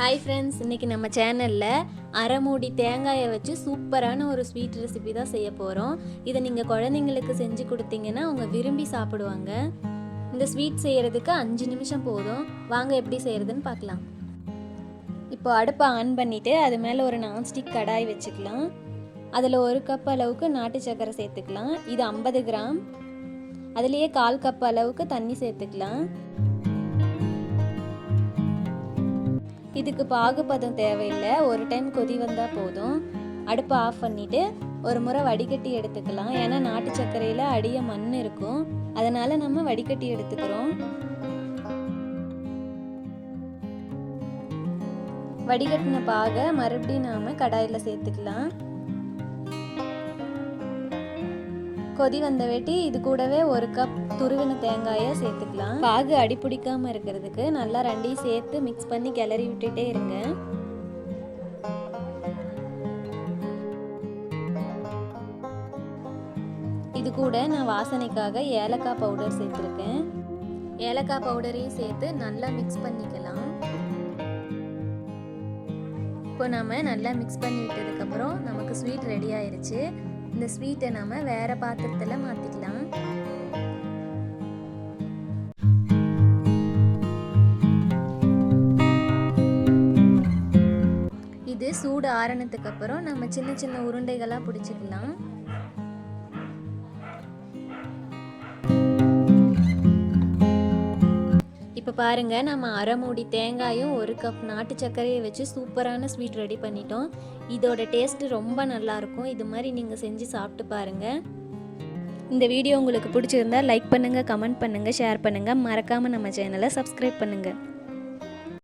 Hi friends இன்றைக்கி நம்ம சேனலில் அரை மூடி தேங்காயை வச்சு சூப்பரான ஒரு ஸ்வீட் ரெசிபி தான் செய்ய போகிறோம் இதை நீங்கள் குழந்தைங்களுக்கு செஞ்சு கொடுத்தீங்கன்னா அவங்க விரும்பி சாப்பிடுவாங்க. இந்த ஸ்வீட் செய்கிறதுக்கு அஞ்சு நிமிஷம் போதும். வாங்க எப்படி செய்கிறதுன்னு பார்க்கலாம். இப்போ அடுப்பை ஆன் பண்ணிவிட்டு அது மேலே ஒரு நான்ஸ்டிக் கடாய் வச்சுக்கலாம். அதில் ஒரு கப் அளவுக்கு நாட்டு சக்கரை சேர்த்துக்கலாம். இது ஐம்பது கிராம். அதுலேயே கால் கப் அளவுக்கு தண்ணி சேர்த்துக்கலாம். இதுக்கு பாகுபதம் தேவையில்லை. ஒரு டைம் கொதி வந்தால் போதும். அடுப்பை ஆஃப் பண்ணிவிட்டு ஒரு முறை வடிகட்டி எடுத்துக்கலாம். ஏன்னா நாட்டு சர்க்கரையில் அடிய மண் இருக்கும். அதனால் நம்ம வடிகட்டி எடுத்துக்கிறோம். வடிகட்டின பாகை மறுபடியும் நாம் கடாயில் சேர்த்துக்கலாம். கொதி வந்த வேட்டி இது கூடவே ஒரு கப் துருவின தேங்காயை சேர்த்துக்கலாம். பாகு அடி பிடிக்காம இருக்கிறதுக்கு நல்லா ரெண்டையும் சேர்த்து மிக்ஸ் பண்ணி கிளறி விட்டுட்டே இருங்க. இது கூட நான் வாசனைக்காக ஏலக்காய் பவுடர் சேர்த்துருக்கேன். ஏலக்காய் பவுடரையும் சேர்த்து நல்லா மிக்ஸ் பண்ணிக்கலாம். இப்போ நம்ம நல்லா மிக்ஸ் பண்ணி விட்டதுக்கப்புறம் நமக்கு ஸ்வீட் ரெடி ஆயிடுச்சு இந்த ஸ்வீட்டை நம்ம வேற பாத்திரத்தில் மாற்றிக்கலாம் இது சூடு ஆரணத்துக்கு அப்புறம் நம்ம சின்ன சின்ன உருண்டைகளாக பிடிச்சிக்கலாம். இப்போ பாருங்க நம்ம அரை மூடி தேங்காயும் ஒரு கப் நாட்டு சர்க்கரையை வச்சு சூப்பரான ஸ்வீட் ரெடி பண்ணிட்டோம். இதோட டேஸ்ட் ரொம்ப நல்லா இருக்கும். இது மாதிரி நீங்கள் செஞ்சு சாப்பிட்டு பாருங்க. இந்த வீடியோ உங்களுக்கு பிடிச்சிருந்தா லைக் பண்ணுங்கள் கமெண்ட் பண்ணுங்கள் ஷேர் பண்ணுங்கள் மறக்காமல் நம்ம சேனலை சப்ஸ்கிரைப் பண்ணுங்கள்